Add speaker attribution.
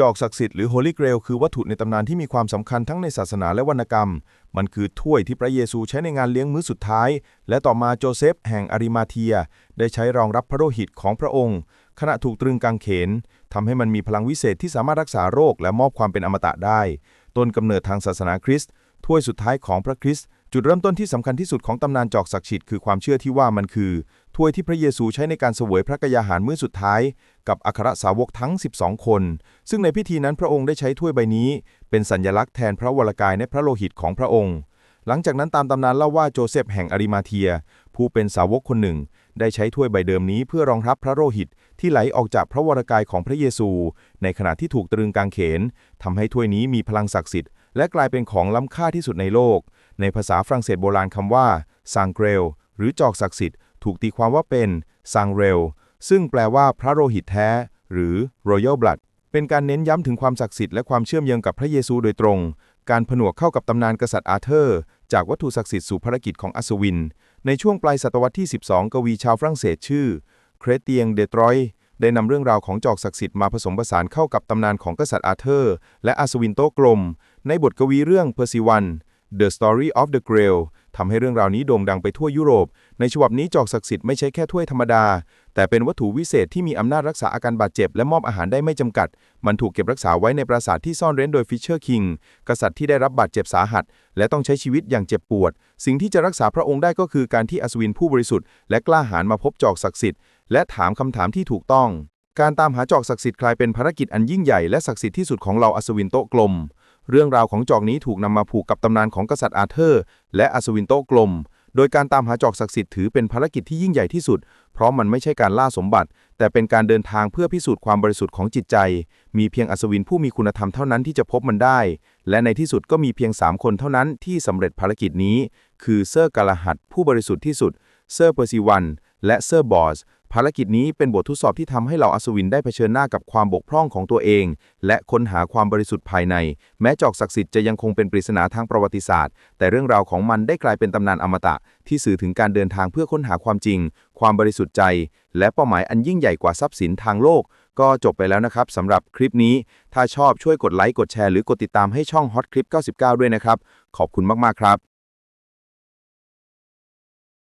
Speaker 1: จอกศักดิ์สิทธิ์หรือ Holy Grail คือวัตถุในตำนานที่มีความสำคัญทั้งในศาสนาและวรรณกรรม มันคือถ้วยที่พระเยซูใช้ในงานเลี้ยงมื้อสุดท้าย และต่อมาโจเซฟแห่งอาริมาเทีย ได้ใช้รองรับพระโลหิตของพระองค์ ขณะถูกตรึงกางเขนทำให้มันมีพลังวิเศษที่สามารถรักษาโรคและมอบความเป็นอมตะได้ ต้นกำเนิดทางศาสนาคริสต์ถ้วยสุดท้ายของพระคริสต์ จุดเริ่มต้นที่สำคัญที่สุดของตำนานจอกศักดิ์สิทธิ์คือความเชื่อที่ว่ามันคือ ถ้วยที่พระเยซูใช้ในการเสวยพระกยาหารมื้อสุดท้าย กับอัครสาวกทั้ง 12 คน ซึ่งในพิธีนั้นพระองค์ได้ใช้ถ้วยใบนี้ เป็นสัญลักษณ์แทนพระวรกายในพระโลหิตของพระองค์ หลังจากนั้นตามตำนานเล่าว่าโจเซฟแห่งอาริมาเทีย ผู้เป็นสาวกคนหนึ่ง ได้ใช้ถ้วยใบเดิมนี้เพื่อรองรับพระโลหิตที่ไหลออกจากพระวรกายของพระเยซู ในขณะที่ถูกตรึงกางเขนทำให้ถ้วยนี้มีพลังศักดิ์สิทธิ์และกลายเป็นของล้ำค่าที่สุดในโลก ในภาษาฝรั่งเศสโบราณคำว่าซางเกรลหรือจอกศักดิ์สิทธิ์ถูกตีความว่าเป็นซางเรลซึ่งแปลว่าพระโลหิตแท้ หรือ royal blood เป็นการเน้นย้ำถึงความศักดิ์สิทธิ์และความเชื่อมโยงกับพระเยซูโดยตรง การผนวกเข้ากับตำนานกษัตริย์อาเธอร์ จากวัตถุศักดิ์สิทธิ์สู่ภารกิจของอัศวิน ในช่วงปลายศตวรรษที่ 12 กวีชาวฝรั่งเศสชื่อ เครเตียงเดตรอยได้นำเรื่องราวของจอกศักดิ์สิทธิ์มาผสมผสานเข้ากับตำนานของกษัตริย์อาเธอร์ และอัศวินโตกลม ในบทกวีเรื่องเพอร์ซิวัน The Story of the Grail ทำให้เรื่องราวนี้โด่งดังไปทั่วยุโรป ในฉบับนี้จอกศักดิ์สิทธิ์ไม่ใช่แค่ถ้วยธรรมดา แต่เป็นวัตถุวิเศษที่มีอำนาจรักษาอาการบาดเจ็บ และมอบอาหารได้ไม่จำกัด มันถูกเก็บรักษาไว้ในปราสาทที่ซ่อนเร้นโดยฟิชเชอร์คิงกษัตริย์ที่ได้รับบาดเจ็บสาหัส และต้องใช้ชีวิตอย่างเจ็บปวด สิ่งที่จะรักษาพระองค์ได้ก็คือการที่อัศวินผู้บริสุทธิ์และกล้าหาญมาพบจอกศักดิ์สิทธิ์และถามคำถามที่ถูกต้อง การตามหาจอกศักดิ์สิทธิ์กลายเป็นภารกิจอันยิ่งใหญ่และศักดิ์สิทธิ์ที่สุดของเหล่าอัศวินโต๊ะกลม เรื่องราวของจอกนี้ถูกนำมาผูกกับตำนานของกษัตริย์อาเธอร์ และอัศวินโต๊ะกลม โดยการตามหาจอกศักดิ์สิทธิ์ถือเป็นภารกิจที่ยิ่งใหญ่ที่สุด เพราะมันไม่ใช่การล่าสมบัติ แต่เป็นการเดินทางเพื่อพิสูจน์ความบริสุทธิ์ของจิตใจ มีเพียงอัศวินผู้มีคุณธรรมเท่านั้นที่จะพบมันได้ และในที่สุดก็มีเพียง 3 คนเท่านั้นที่สำเร็จภารกิจนี้ คือเซอร์กาลาหัดผู้บริสุทธิ์ที่สุด เซอร์เปอร์ซิวัน และเซอร์บอส ภารกิจนี้เป็นบททดสอบที่ทำให้เหล่าอัศวินได้เผชิญหน้ากับความบกพร่องของตัวเอง และค้นหาความบริสุทธิ์ภายใน แม้จอกศักดิ์สิทธิ์จะยังคงเป็นปริศนาทางประวัติศาสตร์ แต่เรื่องราวของมันได้กลายเป็นตำนานอมตะ ที่สื่อถึงการเดินทางเพื่อค้นหาความจริง ความบริสุทธิ์ใจ และเป้าหมายอันยิ่งใหญ่กว่าทรัพย์สินทางโลก ก็จบไปแล้วนะครับสำหรับคลิปนี้ ถ้าชอบช่วยกดไลค์กดแชร์หรือกดติดตามให้ช่อง Hot Clip 99 ด้วยนะครับขอบคุณมากๆครับ